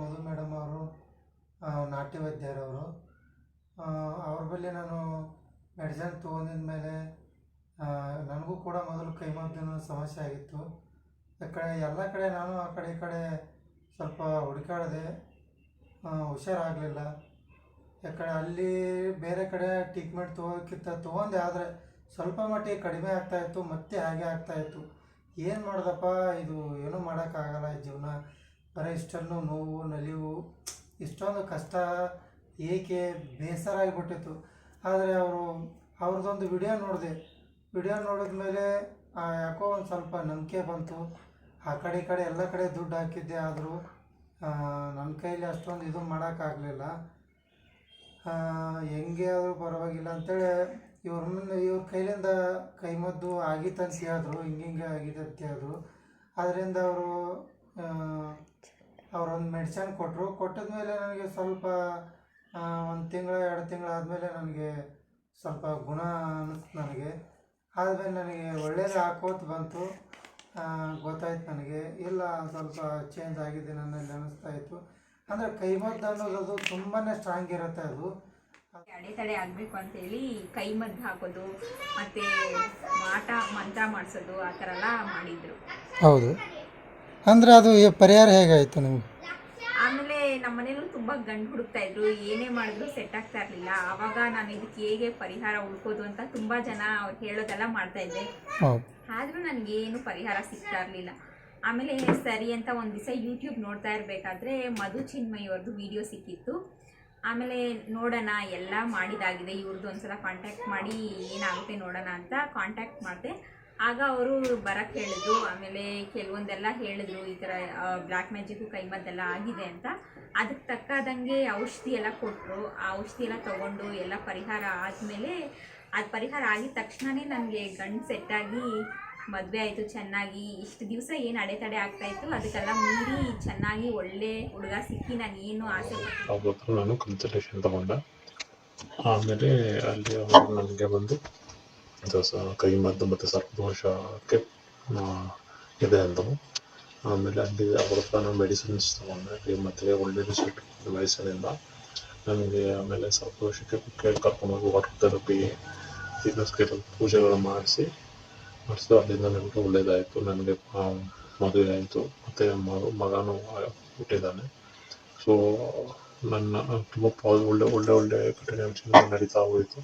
ಮಧು madam ಅವರು ನಾಟ್ಯ ವೈದ್ಯರವರು ಅವ್ರ ಬಳಿ ನಾನು ಮೆಡಿಸನ್ ತೊಗೊಂಡಿದ ಮೇಲೆ ನನಗೂ ಕೂಡ ಮೊದಲು ಕೈಮದ್ದಿನ ಸಮಸ್ಯೆ ಆಗಿತ್ತು. ಆ ಕಡೆ ಎಲ್ಲ ಕಡೆ ನಾನು ಆ ಕಡೆ ಈ ಕಡೆ ಸ್ವಲ್ಪ ಹುಡುಕಾಡಿದೆ ಹುಷಾರಾಗಲಿಲ್ಲ. ಯಾಕಡೆ ಅಲ್ಲಿ ಬೇರೆ ಕಡೆ ಟ್ರೀಟ್ಮೆಂಟ್ ತೊಗೋಕ್ಕಿಂತ ತೊಗೊಂಡೆ, ಆದರೆ ಸ್ವಲ್ಪ ಮಟ್ಟಿಗೆ ಕಡಿಮೆ ಆಗ್ತಾಯಿತ್ತು ಮತ್ತೆ ಹಾಗೆ ಆಗ್ತಾಯಿತ್ತು ಏನು ಮಾಡ್ದಪ್ಪ, ಇದು ಏನೂ ಮಾಡೋಕ್ಕಾಗಲ್ಲ ಜೀವನ. ಬರೀ ಇಷ್ಟನ್ನು ನೋವು, ನಲಿವು ಇಷ್ಟೊಂದು ಕಷ್ಟ ಏಕೆ ಬೇಸರ ಆಗಿಬಿಟ್ಟಿತ್ತು. ಆದರೆ ಅವರು ಅವ್ರದ್ದೊಂದು ವಿಡಿಯೋ ನೋಡಿದೆ. ವಿಡಿಯೋ ನೋಡಿದ ಮೇಲೆ ಯಾಕೋ ಒಂದು ಸ್ವಲ್ಪ ನಂಬಿಕೆ ಬಂತು. ಆ ಕಡೆ ಈ ಕಡೆ ಎಲ್ಲ ಕಡೆ ದುಡ್ಡು ಹಾಕಿದ್ದೆ. ಆದರೂ ನನ್ನ ಕೈಯಲ್ಲಿ ಅಷ್ಟೊಂದು ಇದು ಮಾಡೋಕ್ಕಾಗಲಿಲ್ಲ. ಹೆಂಗೆ ಆದರೂ ಪರವಾಗಿಲ್ಲ ಅಂತೇಳಿ ಇವ್ರ ಮುಂದೆ ಇವ್ರ ಕೈಲಿಂದ ಕೈಮದ್ದು ಆಗಿತ್ತು ಅಂತ ಹೇಳಿದ್ರು. ಹಿಂಗೆ ಹಿಂಗೆ ಆಗಿದೆ ಅಂತ ಹೇಳಿದ್ರು. ಅದರಿಂದ ಅವರು ಅವರೊಂದು ಮೆಡಿಸನ್ ಕೊಟ್ಟರು ಕೊಟ್ಟಿದ್ಮೇಲೆ ನನಗೆ ಸ್ವಲ್ಪ ಒಂದು ತಿಂಗಳು ಎರಡು ತಿಂಗಳು ಆದಮೇಲೆ ನನಗೆ ಸ್ವಲ್ಪ ಗುಣ ಅನ್ನಿಸ್ತು ನನಗೆ. ಆದಮೇಲೆ ನನಗೆ ಒಳ್ಳೇದು ಹಾಕೋತ ಬಂತು. ಗೊತ್ತಾಯ್ತು ನನಗೆ. ಇಲ್ಲ ಸ್ವಲ್ಪ ಚೇಂಜ್ ಆಗಿದೆ ನನ್ನಲ್ಲಿ ಅನ್ನಿಸ್ತಾ ಇತ್ತು. ಅಂದರೆ ಕೈಮದ್ದು ಅನ್ನೋದು ಅದು ತುಂಬಾ ಸ್ಟ್ರಾಂಗ್ ಇರುತ್ತೆ ಅದು. ಅಡೆತಡೆ ಆಗಬೇಕು ಅಂತೇಳಿ ಕೈ ಮದ್ದು ಹಾಕೋದು ಮತ್ತು ಮಾಟ ಮಂತ್ರ ಮಾಡಿಸೋದು ಆ ಥರ ಎಲ್ಲ ಮಾಡಿದ್ರು. ಹೌದು. ಅಂದರೆ ಅದು ಪರಿಹಾರ ಹೇಗಾಯಿತು ನಿಮ್ಗೆ? ಆಮೇಲೆ ನಮ್ಮ ಮನೇಲೂ ತುಂಬಾ ಗಂಡು ಹುಡುಕ್ತಾ ಇದ್ರು ಏನೇ ಮಾಡಿದ್ರು ಸೆಟ್ ಆಗ್ತಾ ಇರಲಿಲ್ಲ. ಆವಾಗ ನಾನು ಇದಕ್ಕೆ ಹೇಗೆ ಪರಿಹಾರ ಹುಡ್ಕೋದು ಅಂತ ತುಂಬಾ ಜನ ಅವ್ರು ಹೇಳೋದೆಲ್ಲ ಮಾಡ್ತಾ ಇದ್ದೆ. ಹೌದು. ಆದರೂ ನನಗೇನು ಪರಿಹಾರ ಸಿಗ್ತಾ ಇರಲಿಲ್ಲ. ಆಮೇಲೆ ಸರಿ ಅಂತ ಒಂದು ದಿವಸ ಯೂಟ್ಯೂಬ್ ನೋಡ್ತಾ ಇರ್ಬೇಕಾದ್ರೆ ಮಧು ಚಿನ್ಮಯಿ ಅವ್ರದ್ದು ವಿಡಿಯೋ ಸಿಕ್ಕಿತ್ತು. ಆಮೇಲೆ ನೋಡೋಣ ಎಲ್ಲ ಮಾಡಿದಾಗಿದೆ ಇವ್ರದ್ದು ಒಂದ್ಸಲ ಕಾಂಟ್ಯಾಕ್ಟ್ ಮಾಡಿ ಏನಾಗುತ್ತೆ ನೋಡೋಣ ಅಂತ ಕಾಂಟ್ಯಾಕ್ಟ್ ಮಾಡಿದೆ. ಆಗ ಅವರು ಬರಕ್ಕೆ ಹೇಳಿದ್ರು, ಆಮೇಲೆ ಕೆಲವೊಂದೆಲ್ಲ ಹೇಳಿದ್ರು, ಈ ಥರ ಬ್ಲ್ಯಾಕ್ ಮ್ಯಾಜಿಕ್ಕು ಕೈಮದ್ದೆಲ್ಲ ಆಗಿದೆ ಅಂತ. ಅದಕ್ಕೆ ತಕ್ಕಾದಂಗೆ ಔಷಧಿ ಎಲ್ಲ ಕೊಟ್ಟರು ಆ ಔಷಧಿ ಎಲ್ಲ ತೊಗೊಂಡು ಎಲ್ಲ ಪರಿಹಾರ ಆದಮೇಲೆ ಅದು ಪರಿಹಾರ ಆಗಿದ ತಕ್ಷಣವೇ ನನಗೆ ಗಂಡು ಸೆಟ್ಟಾಗಿ ಮದುವೆ ಆಯಿತು ಚೆನ್ನಾಗಿ. ಇಷ್ಟು ದಿವಸ ಏನು ಅಡೆತಡೆ ಆಗ್ತಾ ಇತ್ತು, ಅದಕ್ಕೆಲ್ಲ ಮೀರಿ ಚೆನ್ನಾಗಿ ಒಳ್ಳೆ ಹುಡುಗ ಸಿಕ್ಕಿ ನಾನು ಏನು ಆಸೆ ನಾನು ಕನ್ಸಲ್ಟೇಷನ್ ಆಮೇಲೆ ಅಲ್ಲಿ ಅವರು ನನಗೆ ಬಂದು ಇದು ಸ- ಕೈ ಮದ್ದು ಮತ್ತು ಸರ್ಪದೋಷಕ್ಕೆ ಇದೆ ಅಂದವು ಆಮೇಲೆ ಅಲ್ಲಿ ಅವ್ರ ಹತ್ರ ನಾನು ಮೆಡಿಸಿನ್ಸ್ ತಗೊಂಡೆ ಕೈ ಮದ್ದಿಗೆ ಒಳ್ಳೆ ರಿಸಲ್ಟ್ ಮೆಡಿಸಿನಿಂದ ನನಗೆ ಆಮೇಲೆ ಸರ್ಪದೋಷಕ್ಕೆ ಕರ್ಕೊಂಡೋಗಿ ವಾಟರ್ ಥೆರಪಿ ಇದಕ್ಕೆ ಪೂಜೆಗಳು ಮಾಡಿಸಿ, ಮಾಡಿಸಿದ್ರು ಅಲ್ಲಿಂದ ನನಗೆ ಒಳ್ಳೇದಾಯಿತು. ನನಗೆ ಮದುವೆ ಆಯಿತು. ಮತ್ತು ಮಗ, ಮಗನೂ ಹುಟ್ಟಿದ್ದಾನೆ. ಸೊ ನನ್ನ ತುಂಬ ಪಾಸ್ ಒಳ್ಳೆ ಒಳ್ಳೆ ಒಳ್ಳೆ ಕಠಿಣ ನಡೀತಾ ಹೋಯಿತು.